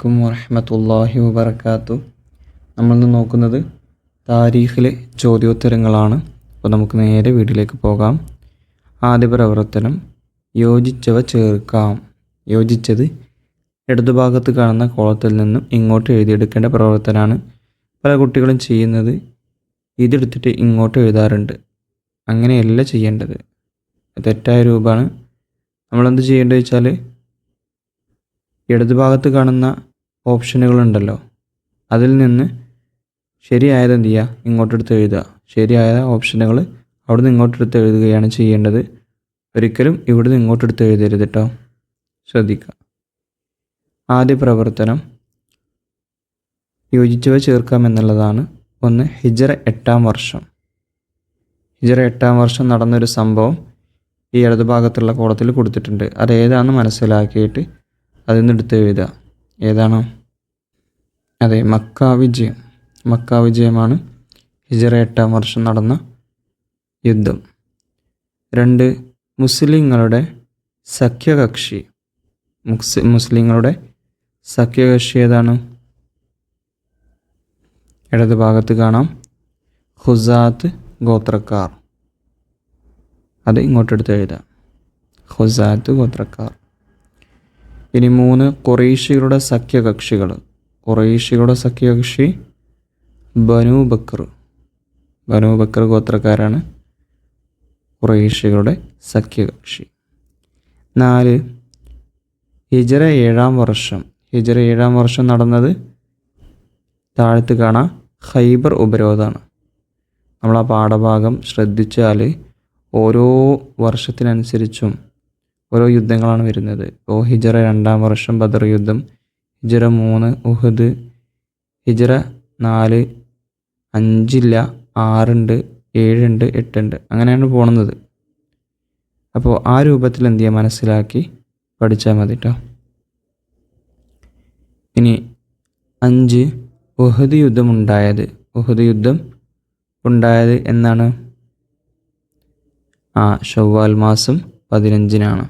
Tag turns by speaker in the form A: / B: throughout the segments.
A: അലൈക്കും വറഹമത്തല്ലാഹി വബർക്കാത്തു നമ്മളിന്ന് നോക്കുന്നത് താരീഖിലെ ചോദ്യോത്തരങ്ങളാണ്. അപ്പോൾ നമുക്ക് നേരെ വീട്ടിലേക്ക് പോകാം. ആദ്യ പ്രവർത്തനം യോജിച്ചവ ചേർക്കാം. യോജിച്ചത് ഇടതുഭാഗത്ത് കാണുന്ന കോളത്തിൽ നിന്നും ഇങ്ങോട്ട് എഴുതിയെടുക്കേണ്ട പ്രവർത്തനമാണ്. പല കുട്ടികളും ചെയ്യുന്നത് ഇതെടുത്തിട്ട് ഇങ്ങോട്ട് എഴുതാറുണ്ട്. അങ്ങനെയല്ല ചെയ്യേണ്ടത്. തെറ്റായ രൂപമാണ്. നമ്മളെന്ത് ചെയ്യേണ്ടത് വെച്ചാൽ ഇടതുഭാഗത്ത് കാണുന്ന ഓപ്ഷനുകളുണ്ടല്ലോ. അതിൽ നിന്ന് ശരിയായത് എന്ത് ചെയ്യുക? ഇങ്ങോട്ടെടുത്ത് എഴുതുക. ശരിയായ ഓപ്ഷനുകൾ അവിടുന്ന് ഇങ്ങോട്ടെടുത്ത് എഴുതുകയാണ് ചെയ്യേണ്ടത്. ഒരിക്കലും ഇവിടുന്ന് ഇങ്ങോട്ടെടുത്ത് എഴുതരുത് കേട്ടോ ശ്രദ്ധിക്കുക ആദ്യ പ്രവർത്തനം. യോജിച്ചവ ചേർക്കാം എന്നുള്ളതാണ്. ഒന്ന് ഹിജറ എട്ടാം വർഷം. ഹിജറ എട്ടാം വർഷം നടന്നൊരു സംഭവം ഈ ഇടതുഭാഗത്തുള്ള കോളത്തിൽ കൊടുത്തിട്ടുണ്ട്. അത് ഏതാണെന്ന് മനസ്സിലാക്കിയിട്ട് അതിൽ നിന്ന് എടുത്ത് എഴുതുക. ഏതാണ്? അതെ മക്ക വിജയം. മക്ക വിജയമാണ് ഹിജറ എട്ടാം വർഷം നടന്ന യുദ്ധം. രണ്ട് മുസ്ലിങ്ങളുടെ സഖ്യകക്ഷി. മുസ്ലിങ്ങളുടെ സഖ്യകക്ഷി ഏതാണ്? ഇടത് ഭാഗത്ത് കാണാം. ഹുസാത്ത് ഗോത്രക്കാർ. അത് ഇങ്ങോട്ടെടുത്ത് എഴുതാം. ഹുസാത്ത് ഗോത്രക്കാർ. ഇനി മൂന്ന് കുറേശികളുടെ സഖ്യകക്ഷികൾ. കുറേശികളുടെ സഖ്യകക്ഷി ബനു ബക്കർ. ബനു ബക്കർ ഗോത്രക്കാരാണ് കുറേശികളുടെ സഖ്യകക്ഷി. നാല് ഹിജറ ഏഴാം വർഷം. ഹിജറ ഏഴാം വർഷം നടന്നത് താഴത്ത് കാണാം ഹൈബർ ഉപരോധമാണ്. നമ്മൾ ആ പാഠഭാഗം ശ്രദ്ധിച്ചാൽ ഓരോ വർഷത്തിനനുസരിച്ചും ഓരോ യുദ്ധങ്ങളാണ് വരുന്നത്. ഇപ്പോൾ ഹിജറ രണ്ടാം വർഷം ബദർ യുദ്ധം ഹിജറ മൂന്ന് ഉഹദ് ഹിജറ നാല് അഞ്ചില്ല ആറുണ്ട് ഏഴുണ്ട് എട്ടുണ്ട്. അങ്ങനെയാണ് പോകുന്നത് അപ്പോൾ ആ രൂപത്തിൽ എന്ത് ചെയ്യുക മനസ്സിലാക്കി പഠിച്ചാൽ മതി കേട്ടോ ഇനി അഞ്ച് ഉഹദ് യുദ്ധം ഉണ്ടായത്. ഉഹദ് യുദ്ധം ഉണ്ടായത് എന്നാണ്? ആ ഷവ്വാൽ മാസം പതിനഞ്ചിനാണ്.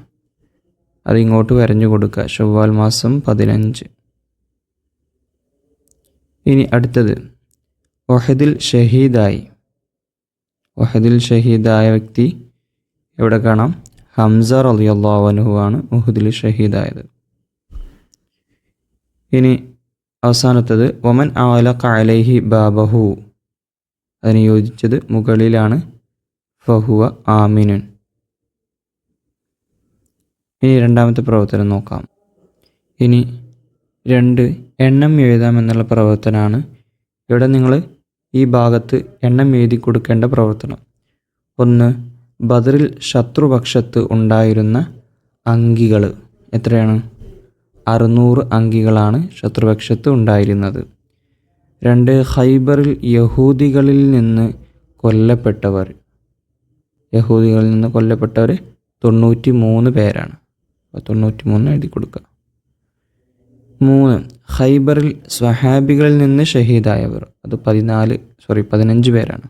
A: അതിങ്ങോട്ട് വരഞ്ഞു കൊടുക്കുക ഷവ്വാൽ മാസം പതിനഞ്ച്. ഇനി അടുത്തത്. ഒഹദിൽ ഷഹീദായി. ഒഹദിൽ ഷഹീദായ വ്യക്തി എവിടെ കാണാം? ഹംസ റലിയല്ലാവനുഹു ആണ് ഉഹദിൽ ഷഹീദായത്. ഇനി അവസാനത്തത് ഒമൻ ആല കാലൈഹി ബാബഹു. അതിന് യോജിച്ചത് മുകളിലാണ് ഫഹുവ ആമിനുൻ. ഇനി രണ്ടാമത്തെ പ്രവർത്തനം നോക്കാം. ഇനി രണ്ട് എണ്ണം എഴുതാമെന്നുള്ള പ്രവർത്തനമാണ് ഇവിടെ നിങ്ങൾ ഈ ഭാഗത്ത് എണ്ണം എഴുതി കൊടുക്കേണ്ട പ്രവർത്തനം. ഒന്ന് ബദറിൽ ശത്രുപക്ഷത്ത് ഉണ്ടായിരുന്ന അങ്കികൾ എത്രയാണ്? അറുന്നൂറ് അങ്കികളാണ് ശത്രുപക്ഷത്ത് ഉണ്ടായിരുന്നത്. രണ്ട് ഹൈബറിൽ യഹൂദികളിൽ നിന്ന് കൊല്ലപ്പെട്ടവർ. യഹൂദികളിൽ നിന്ന് കൊല്ലപ്പെട്ടവർ തൊണ്ണൂറ്റി മൂന്ന് പേരാണ്. അപ്പോൾ തൊണ്ണൂറ്റി മൂന്ന് എഴുതി കൊടുക്കുക. മൂന്ന് ഖൈബറിൽ സ്വഹാബികളിൽ നിന്ന് ഷഹീദായവർ. അത് പതിനാല് സോറി പതിനഞ്ച് പേരാണ്.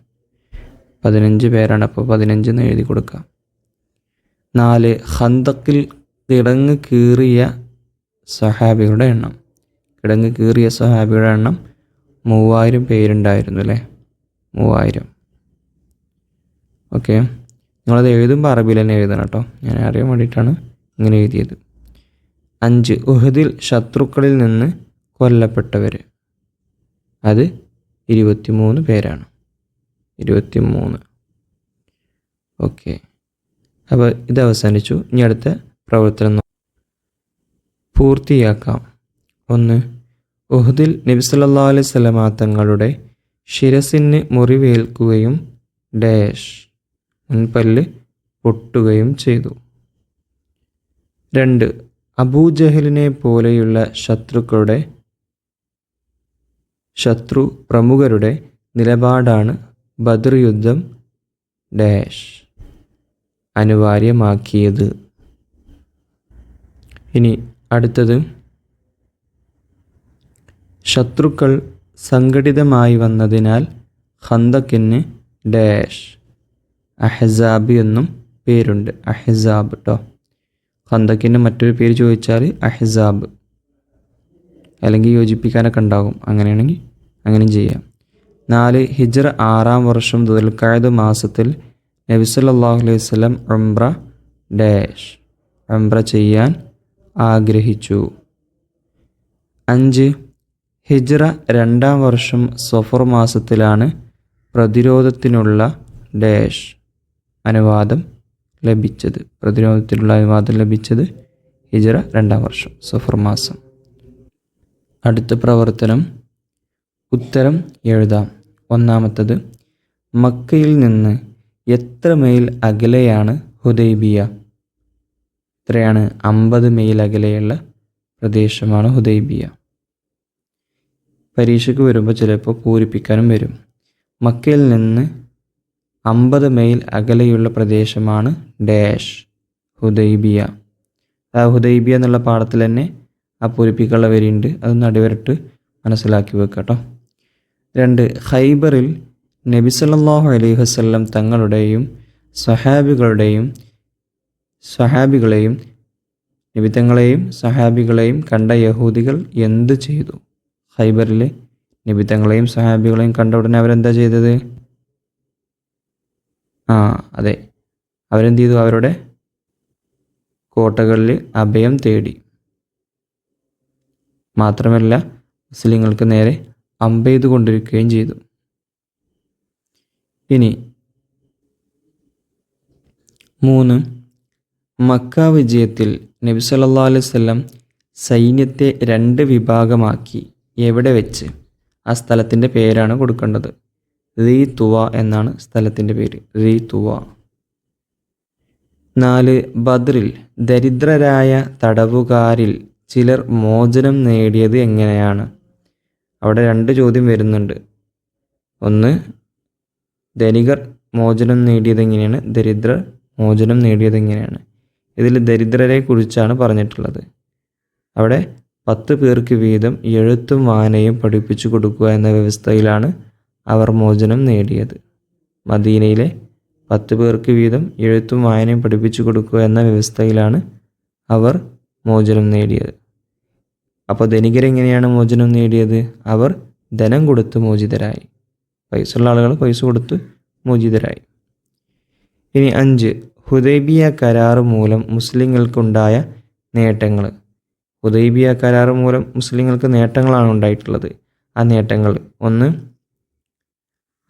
A: പതിനഞ്ച് പേരാണ് അപ്പോൾ പതിനഞ്ച് എന്ന് എഴുതി കൊടുക്കുക നാല് ഹന്തക്കിൽ കിടങ്ങ് കീറിയ സ്വഹാബികളുടെ എണ്ണം. കിടങ്ങ് കീറിയ സ്വഹാബികളുടെ എണ്ണം മൂവായിരം പേരുണ്ടായിരുന്നു അല്ലേ? മൂവായിരം. ഓക്കെ. നിങ്ങളത് എഴുതുമ്പോൾ അറബിയിൽ തന്നെ എഴുതണം കേട്ടോ. ഞാൻ അറിയാൻ വേണ്ടിയിട്ടാണ് ഇങ്ങനെ എഴുതിയത്. അഞ്ച്. ഉഹദിൽ ശത്രുക്കളിൽ നിന്ന് കൊല്ലപ്പെട്ടവർ അത് ഇരുപത്തിമൂന്ന് പേരാണ്. ഇരുപത്തിമൂന്ന്. ഓക്കെ. അപ്പോൾ ഇത് അവസാനിച്ചു. ഇനി അടുത്ത പ്രവർത്തനം പൂർത്തിയാക്കാം. ഒന്ന്. ഉഹദിൽ നബിസല്ലാ അലൈഹി സ്വലമാ തങ്ങളുടെ ശിരസിന് മുറിവേൽക്കുകയും ഡാഷ് മുൻപല്ല് പൊട്ടുകയും ചെയ്തു. രണ്ട്. അബൂജഹലിനെ പോലെയുള്ള ശത്രുക്കളുടെ ശത്രു പ്രമുഖരുടെ നിലപാടാണ് ബദർ യുദ്ധം ഡാഷ് അനിവാര്യമാക്കിയത്. ഇനി അടുത്തത്. ശത്രുക്കൾ സംഘടിതമായി വന്നതിനാൽ ഹന്തക്കിന് ഡാഷ് അഹസാബ് എന്നും പേരുണ്ട്. അഹസാബ് കേട്ടോ ഖന്തക്കിന്റെ മറ്റൊരു പേര് ചോദിച്ചാൽ അഹ്സാബ്. അല്ലെങ്കിൽ യോജിപ്പിക്കാനൊക്കെ ഉണ്ടാകും. അങ്ങനെയാണെങ്കിൽ അങ്ങനെയും ചെയ്യാം. നാല് ഹിജ്റ ആറാം വർഷം ദുൽഖായത് മാസത്തിൽ നബി സല്ലല്ലാഹു അലൈഹി വസല്ലം ഉംറ ഡാഷ് ഉംറ ചെയ്യാൻ ആഗ്രഹിച്ചു. അഞ്ച് ഹിജ്റ രണ്ടാം വർഷം സഫർ മാസത്തിലാണ് പ്രതിരോധത്തിനുള്ള ഡാഷ് അനുവാദം ലഭിച്ചത്. പ്രതിരോധത്തിലുള്ള അനുവാദം ലഭിച്ചത് ഹിജറ രണ്ടാം വർഷം സഫർ മാസം. അടുത്ത പ്രവർത്തനം. ഉത്തരം എഴുതാം. ഒന്നാമത്തത് മക്കയിൽ നിന്ന് എത്ര മൈൽ അകലെയാണ് ഹുദൈബിയ? ഇത്രയാണ് അമ്പത് മൈൽ അകലെയുള്ള പ്രദേശമാണ് ഹുദൈബിയ. പരീക്ഷയ്ക്ക് വരുമ്പോൾ ചിലപ്പോൾ പൂരിപ്പിക്കാനും വരും. മക്കയിൽ നിന്ന് അമ്പത് മൈൽ അകലെയുള്ള പ്രദേശമാണ് ഡാഷ് ഹുദൈബിയ. ആ ഹുദൈബിയ എന്നുള്ള പാടത്തിൽ തന്നെ ആ പൂരിപ്പിക്കുള്ള വരിയുണ്ട്. അതൊന്ന് അടിവരട്ട് മനസ്സിലാക്കി വെക്കുക കേട്ടോ. രണ്ട് ഹൈബറിൽ നബി സല്ലാഹു അലൈഹി വസ്ല്ലം തങ്ങളുടെയും സഹാബികളുടെയും സഹാബികളെയും നിബിത്തങ്ങളെയും സഹാബികളെയും കണ്ട യഹൂദികൾ എന്ത് ചെയ്തു? ഹൈബറിലെ നിബിത്തങ്ങളെയും സഹാബികളെയും കണ്ട ഉടനെ അവരെന്താ ചെയ്തത്? ആ അതെ. അവരെന്ത് ചെയ്തു അവരുടെ കോട്ടകളിൽ അഭയം തേടി. മാത്രമല്ല മുസ്ലിങ്ങൾക്ക് നേരെ അമ്പെയ്തു കൊണ്ടിരിക്കുകയും ചെയ്തു. ഇനി മൂന്ന്. മക്ക വിജയത്തിൽ നബി സല്ലല്ലാഹു അലൈഹി വസല്ലം സൈന്യത്തെ രണ്ട് വിഭാഗമാക്കി. എവിടെ വെച്ച്? ആ സ്ഥലത്തിന്റെ പേരാണ് കൊടുക്കേണ്ടത്. റീ തുവ എന്നാണ് സ്ഥലത്തിന്റെ പേര്. റീ തുവ നാല് ബദ്രിൽ. ദരിദ്രരായ തടവുകാരിൽ ചിലർ മോചനം നേടിയത് എങ്ങനെയാണ്? അവിടെ രണ്ട് ചോദ്യം വരുന്നുണ്ട്. ഒന്ന് ധനികർ മോചനം നേടിയത് എങ്ങനെയാണ്? ദരിദ്രർ മോചനം നേടിയത് എങ്ങനെയാണ്? ഇതിൽ ദരിദ്രരെ കുറിച്ചാണ് പറഞ്ഞിട്ടുള്ളത്. അവിടെ പത്ത് പേർക്ക് വീതം എഴുത്തും വായനയും പഠിപ്പിച്ചു കൊടുക്കുക എന്ന വ്യവസ്ഥയിലാണ് അവർ മോചനം നേടിയത്. മദീനയിലെ പത്ത് പേർക്ക് വീതം എഴുത്തും വായനയും പഠിപ്പിച്ചു കൊടുക്കുക എന്ന വ്യവസ്ഥയിലാണ് അവർ മോചനം നേടിയത്. അപ്പോൾ ധനികരെങ്ങനെയാണ് മോചനം നേടിയത്? അവർ ധനം കൊടുത്ത് മോചിതരായി. പൈസ ഉള്ള ആളുകൾ പൈസ കൊടുത്ത് മോചിതരായി. ഇനി അഞ്ച് ഹുദൈബിയ കരാർ മൂലം മുസ്ലിങ്ങൾക്കുണ്ടായ നേട്ടങ്ങൾ. ഹുദൈബിയ കരാർ മൂലം മുസ്ലിങ്ങൾക്ക് നേട്ടങ്ങളാണ് ഉണ്ടായിട്ടുള്ളത്. ആ നേട്ടങ്ങൾ ഒന്ന്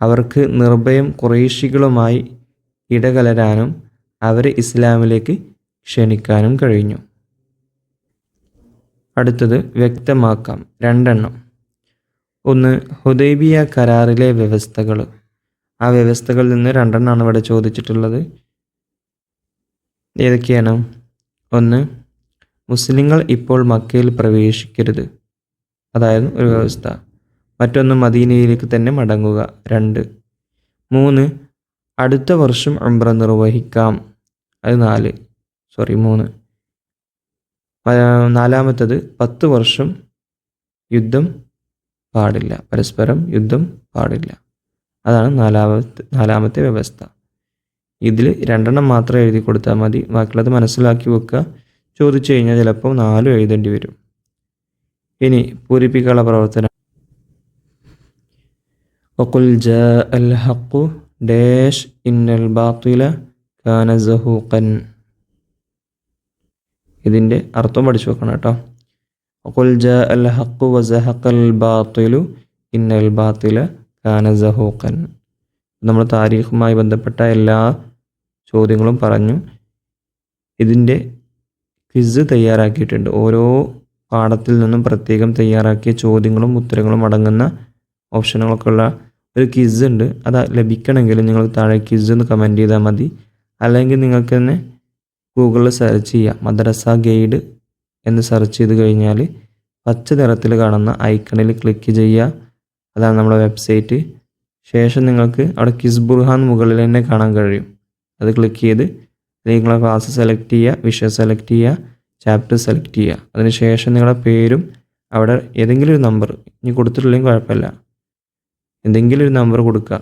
A: അവർക്ക് നിർഭയം കുറേശികളുമായി ഇടകലരാനും അവരെ ഇസ്ലാമിലേക്ക് ക്ഷണിക്കാനും കഴിഞ്ഞു. അടുത്തത് വ്യക്തമാക്കാം. രണ്ടെണ്ണം. ഒന്ന് ഹുദൈബിയ കരാറിലെ വ്യവസ്ഥകൾ. ആ വ്യവസ്ഥകളിൽ നിന്ന് രണ്ടെണ്ണമാണ് ഇവിടെ ചോദിച്ചിട്ടുള്ളത്. ഏതൊക്കെയാണ്? ഒന്ന് മുസ്ലിങ്ങൾ ഇപ്പോൾ മക്കയിൽ പ്രവേശിക്കരുത്. അതായിരുന്നു ഒരു വ്യവസ്ഥ. മറ്റൊന്ന് മദീനയിലേക്ക് തന്നെ മടങ്ങുക. രണ്ട്. മൂന്ന്. അടുത്ത വർഷം ഉംറ നിർവഹിക്കാം. അത് നാല്. സോറി മൂന്ന്. നാലാമത്തത് പത്ത് വർഷം യുദ്ധം പാടില്ല. പരസ്പരം യുദ്ധം പാടില്ല. അതാണ് നാലാമത്തെ നാലാമത്തെ വ്യവസ്ഥ. ഇതിൽ രണ്ടെണ്ണം മാത്രം എഴുതി കൊടുത്താൽ മതി. ബാക്കിയുള്ളത് മനസ്സിലാക്കി വെക്കുക. ചോദിച്ചു കഴിഞ്ഞാൽ ചിലപ്പോൾ നാലും എഴുതേണ്ടി വരും. ഇനി പൂരിപ്പിക്കാനുള്ള പ്രവർത്തനം. വക്കുൽ ജാ അൽ ഹഖു ഡേഷ് ഇന്നൽ ബാത്തില കാന സഹൂഖൻ ഇതിന്റെ അർത്ഥം പഠിച്ചു വെക്കണം കേട്ടോ. വക്കുൽ ജ അൽ ഹക്കു വസഹക്കൽ ബാത്തിലു ഇന്നൽ ബാത്തില കാന സഹൂഖൻ നമ്മൾ താരീഖുമായി ബന്ധപ്പെട്ട എല്ലാ ചോദ്യങ്ങളും പറഞ്ഞു. ഇതിന്റെ ക്വിസ് തയ്യാറാക്കിയിട്ടുണ്ട്. ഓരോ പാഠത്തിൽ നിന്നും പ്രത്യേകം തയ്യാറാക്കിയ ചോദ്യങ്ങളും ഉത്തരങ്ങളും അടങ്ങുന്ന ഓപ്ഷനുകളൊക്കെയുള്ള ഒരു ക്വിസ് ഉണ്ട്. അത് ലഭിക്കണമെങ്കിൽ നിങ്ങൾ താഴെ ക്വിസ് എന്ന് കമന്റ് ചെയ്താൽ മതി. അല്ലെങ്കിൽ നിങ്ങൾക്ക് തന്നെ ഗൂഗിളിൽ സെർച്ച് ചെയ്യാം. മദ്രസ ഗൈഡ് എന്ന് സെർച്ച് ചെയ്ത് കഴിഞ്ഞാൽ പച്ച നിറത്തിൽ കാണുന്ന ഐക്കണിൽ ക്ലിക്ക് ചെയ്യുക. അതാണ് നമ്മുടെ വെബ്സൈറ്റ് ശേഷം നിങ്ങൾക്ക് അവിടെ കിസ് ബുർഹാൻ മുകളിൽ തന്നെ കാണാൻ കഴിയും. അത് ക്ലിക്ക് ചെയ്ത് നിങ്ങളുടെ ക്ലാസ് സെലക്ട് ചെയ്യുക വിഷയം സെലക്ട് ചെയ്യുക ചാപ്റ്റർ സെലക്ട് ചെയ്യുക. അതിനുശേഷം നിങ്ങളുടെ പേരും അവിടെ ഏതെങ്കിലും ഒരു നമ്പർ ഇനി കൊടുത്തിട്ടില്ലെങ്കിൽ കുഴപ്പമില്ല. എന്തെങ്കിലും ഒരു നമ്പർ കൊടുക്കുക.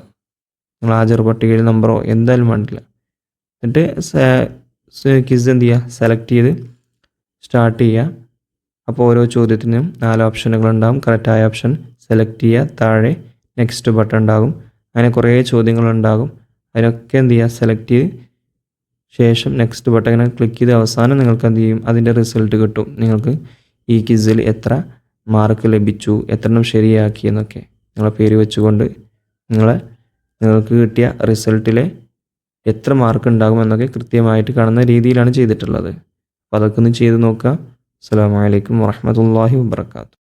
A: നിങ്ങൾ ഹാജർ പട്ടികയിൽ നമ്പറോ എന്തായാലും വേണ്ടില്ല. എന്നിട്ട് കിസ് എന്ത് ചെയ്യുക? സെലക്ട് ചെയ്ത് സ്റ്റാർട്ട് ചെയ്യുക. അപ്പോൾ ഓരോ ചോദ്യത്തിനും നാല് ഓപ്ഷനുകൾ ഉണ്ടാകും കറക്റ്റായ ഓപ്ഷൻ സെലക്ട് ചെയ്യുക. താഴെ നെക്സ്റ്റ് ബട്ടൺ ഉണ്ടാകും. അങ്ങനെ കുറേ ചോദ്യങ്ങളുണ്ടാകും അതിനൊക്കെ എന്ത് ചെയ്യുക? സെലക്ട് ചെയ്ത് ശേഷം നെക്സ്റ്റ് ബട്ടൺ ഇങ്ങനെ ക്ലിക്ക് ചെയ്ത് അവസാനം നിങ്ങൾക്ക് എന്ത് ചെയ്യും? അതിന്റെ റിസൾട്ട് കിട്ടും. നിങ്ങൾക്ക് ഈ ക്വിസിൽ എത്ര മാർക്ക് ലഭിച്ചു? എത്രണ്ണം ശരിയാക്കി എന്നൊക്കെ. നിങ്ങളെ പേര് വെച്ചുകൊണ്ട് നിങ്ങളെ നിങ്ങൾക്ക് കിട്ടിയ റിസൾട്ടിലെ എത്ര മാർക്ക് ഉണ്ടാകും എന്നൊക്കെ കൃത്യമായിട്ട് കാണുന്ന രീതിയിലാണ് ചെയ്തിട്ടുള്ളത്. അപ്പോൾ അതൊക്കെ ഒന്ന് ചെയ്ത് നോക്കുക. അസ്സാം വലൈക്കും വാഹമത്തല്ലാഹി വാബർക്കാത്തു